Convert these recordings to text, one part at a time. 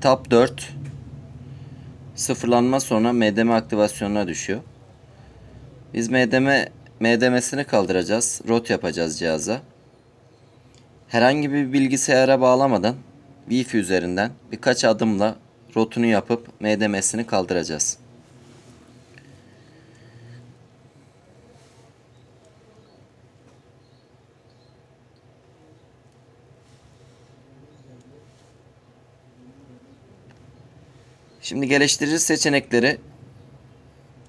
Tab 4 sıfırlanma sonra MDM aktivasyonuna düşüyor. Biz MDM MDM'sini kaldıracağız. Rot yapacağız cihaza. Herhangi bir bilgisayara bağlamadan Wi-Fi üzerinden birkaç adımla rotunu yapıp MDM'sini kaldıracağız. Şimdi geliştirici seçenekleri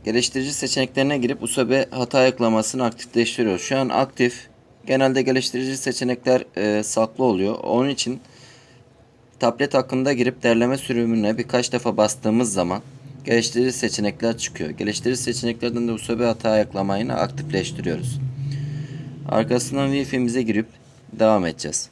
geliştirici seçeneklerine girip USB hata ayıklamasını aktifleştiriyoruz. Şu an aktif. Genelde geliştirici seçenekler e, saklı oluyor. Onun için tablet hakkında girip derleme sürümüne birkaç defa bastığımız zaman geliştirici seçenekler çıkıyor. Geliştirici seçeneklerden de USB hata ayıklamayını aktifleştiriyoruz. Arkasından Wi-Fi'mize girip devam edeceğiz.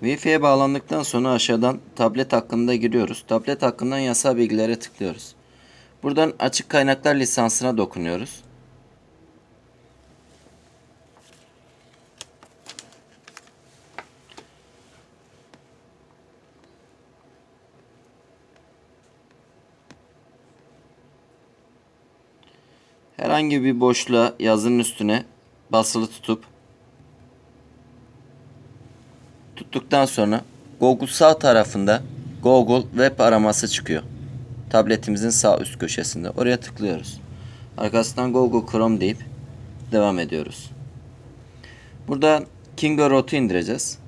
Wi-Fi'ye bağlandıktan sonra aşağıdan tablet hakkında giriyoruz. Tablet hakkından yasal bilgilere tıklıyoruz. Buradan açık kaynaklar lisansına dokunuyoruz. Herhangi bir boşluğa yazının üstüne basılı tutup tuttuktan sonra Google sağ tarafında Google web araması çıkıyor. Tabletimizin sağ üst köşesinde. Oraya tıklıyoruz. Arkasından Google Chrome deyip devam ediyoruz. Burada Kingo Root'u indireceğiz.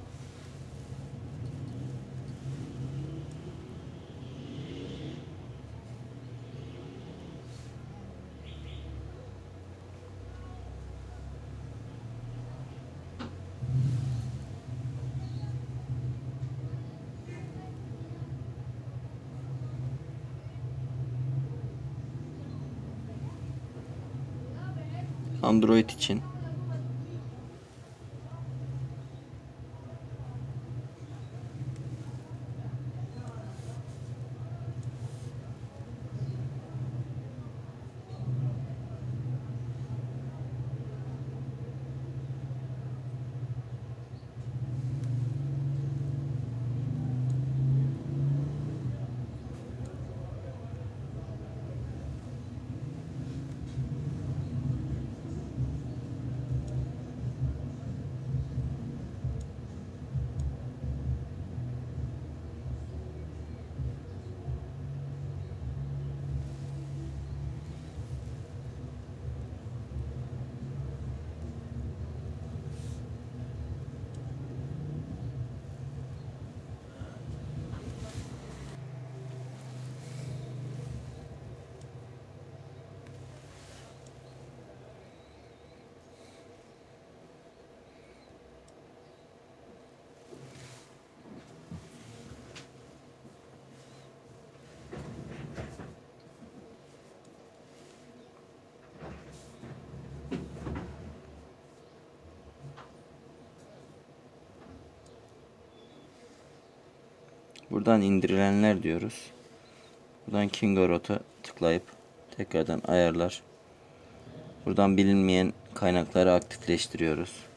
Android için. Buradan indirilenler diyoruz. Buradan Kingo tıklayıp tekrardan ayarlar. Buradan bilinmeyen kaynakları aktifleştiriyoruz.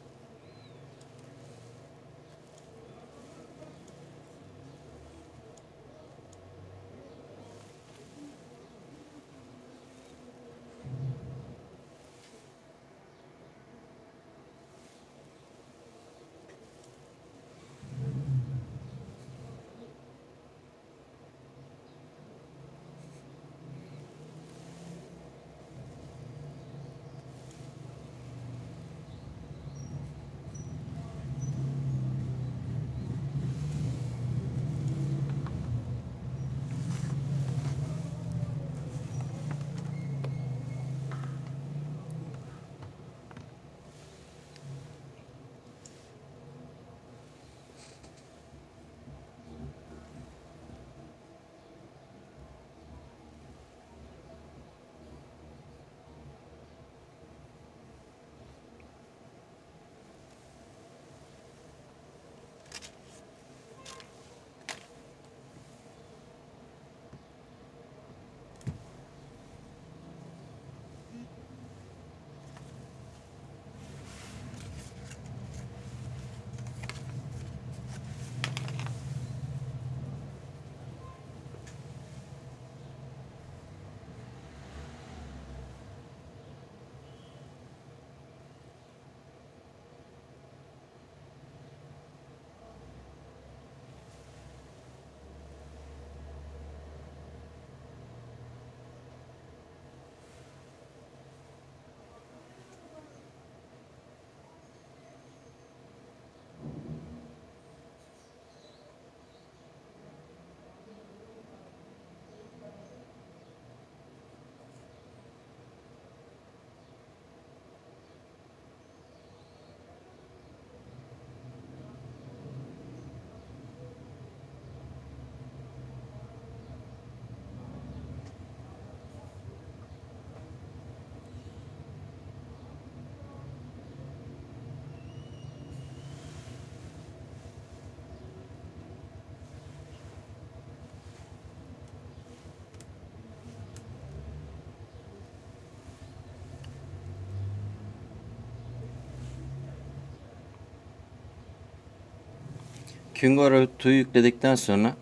Fingerroot'u yükledikten sonra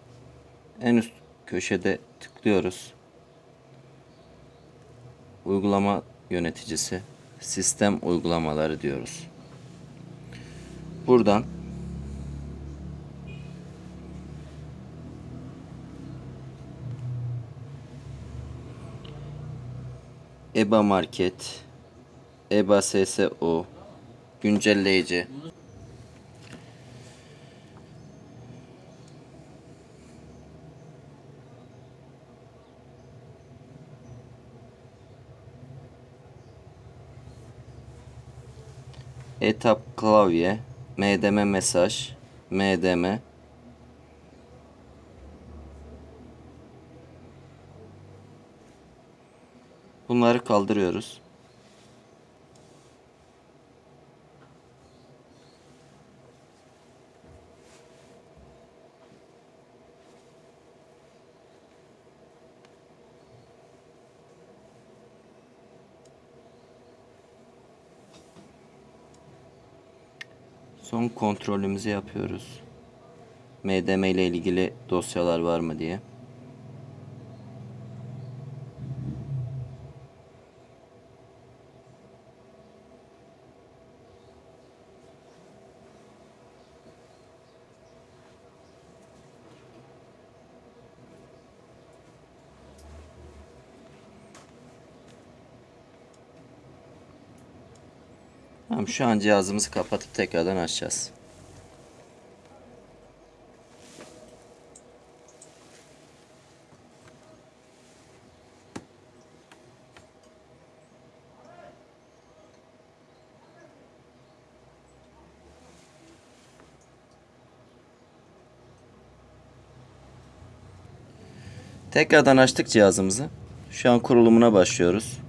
en üst köşede tıklıyoruz. Uygulama yöneticisi, sistem uygulamaları diyoruz. Buradan EBA Market, EBA SSO, güncelleyici, etap klavye, MDM mesaj, MDM, Bunları kaldırıyoruz. Son kontrolümüzü yapıyoruz. MDM ile ilgili dosyalar var mı diye. Tamam şu an cihazımızı kapatıp tekrardan açacağız. Tekrardan açtık cihazımızı. Şu an kurulumuna başlıyoruz.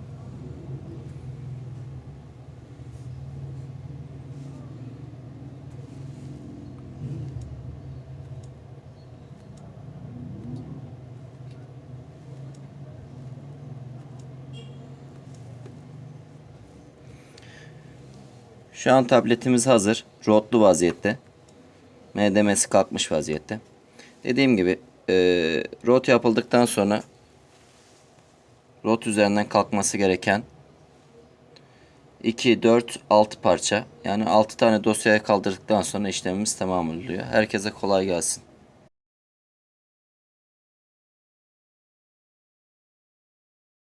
Şu an tabletimiz hazır. Rootlu vaziyette. MDM'si kalkmış vaziyette. Dediğim gibi e, root yapıldıktan sonra root üzerinden kalkması gereken 2, 4, 6 parça yani 6 tane dosyaya kaldırdıktan sonra işlemimiz tamam oluyor. Herkese kolay gelsin.